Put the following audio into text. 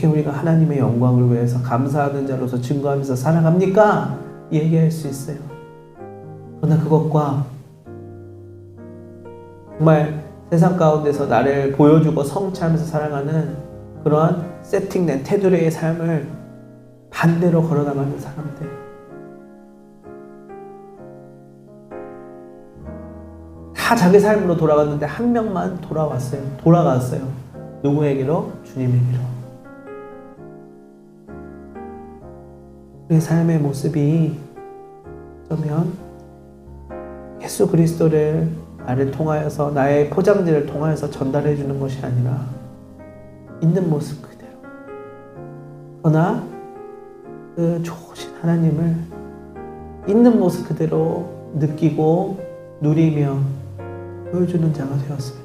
어떻게 우리가 하나님의 영광을 위해서 감사하는 자로서 증거하면서 살아갑니까? 얘기할 수 있어요. 그러나 그것과 정말 세상 가운데서 나를 보여주고 성취하면서 살아가는 그러한 세팅된 테두리의 삶을 반대로 걸어나가는 사람들. 다 자기 삶으로 돌아갔는데 한 명만 돌아왔어요. 돌아갔어요. 누구에게로? 주님에게로. 우리 삶의 모습이 어쩌면 예수 그리스도를 나를 통하여서 나의 포장지를 통하여서 전달해 주는 것이 아니라 있는 모습 그대로. 그러나 그 좋으신 하나님을 있는 모습 그대로 느끼고 누리며 보여주는 자가 되었으면